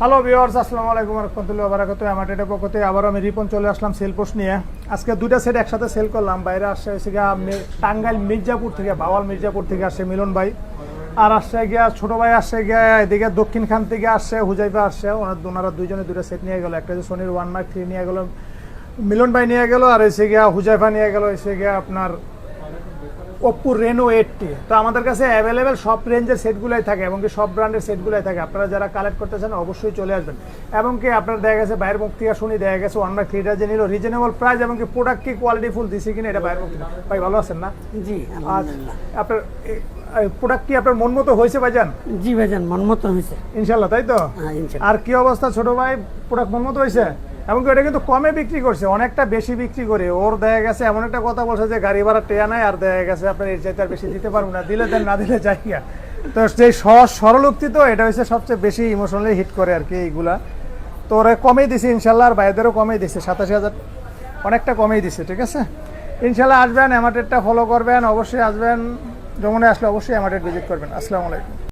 Hello viewers আসসালামু আলাইকুম রহমতুল্লাহ বারাকাত আমার এটা পক্ষ থেকে আবার আমি রিপন চলে আসলাম সেল পোস্ট নিয়ে। আজকে দুইটা সেট একসাথে সেল করলাম। বাইরে আসছে হচ্ছে গিয়া টাঙ্গাইল মির্জাপুর থেকে, বাওয়াল মির্জাপুর থেকে আসছে মিলন ভাই। আর আসছে গিয়া ছোট ভাই আসছে গিয়া এদিকে দক্ষিণ খান থেকে আসছে, হুজাইফা আসছে। ওনার ওনারা দুইজনে দুইটা সেট নিয়ে গেল। একটা যে সোনির ওয়ান মার্ক থ্রি নিয়ে গেল, মিলন ভাই নিয়ে গেল। আর এসে গিয়া হুজাইফা নিয়ে গেল। এসে গিয়া আপনার ওপ্পো রেনো এইটটি তো আমাদের কাছে অ্যাভেলেবেল সব রেঞ্জের সেটগুলোই থাকে এবং কি সব ব্র্যান্ডের সেটগুলোই থাকে। আপনারা যারা কালেক্ট করতে চান অবশ্যই চলে আসবেন। এবং কি আপনার দেখা গেছে বাইরের মুখ থেকে শুনি দেখা গেছে ওয়ান বাই থ্রিটা যে নিল রিজনেবল প্রাইস এবং কি প্রোডাক্ট কি কোয়ালিটি ফুল দিছে কিনা এটা বাইরের মুখ থেকে। ভাই ভালো আছেন না? জি আপনার প্রোডাক্ট কি আপনার মন মতো হয়েছে ভাইজান? জি ভাইজান মন মতো হয়েছে। ইনশাল্লাহ তাই তো? হ্যাঁ, আর কি অবস্থা ছোট ভাই? প্রোডাক্ট মন মতো হয়েছে? এবং কি এটা কিন্তু কমে বিক্রি করছে, অনেকটা বেশি বিক্রি করে। ওর দেয়া গেছে, এমন একটা কথা বলছে যে, গাড়ি ভাড়া টেয়া নাই, আর দেখা গেছে আপনার এর চাইতে আর বেশি দিতে পারব না, দিলে দেন, না দিলে গিয়া। তো সেই সহজ, সরল উক্তি তো, এটা হচ্ছে সবচেয়ে বেশি ইমোশনালি হিট করে আর কি এইগুলা। তো ওরা কমেই দিছে, ইনশাল্লাহ, আর বাইদেরও কমেই দিছে, সাতাশি হাজার, অনেকটা কমেই দিছে, ঠিক আছে? ইনশাল্লাহ আসবেন অ্যামাটেডটা ফলো করবেন, অবশ্যই আসবেন যমুনে আসলে অবশ্যই অ্যামাটেড ভিজিট করবেন। আসসালামু আলাইকুম।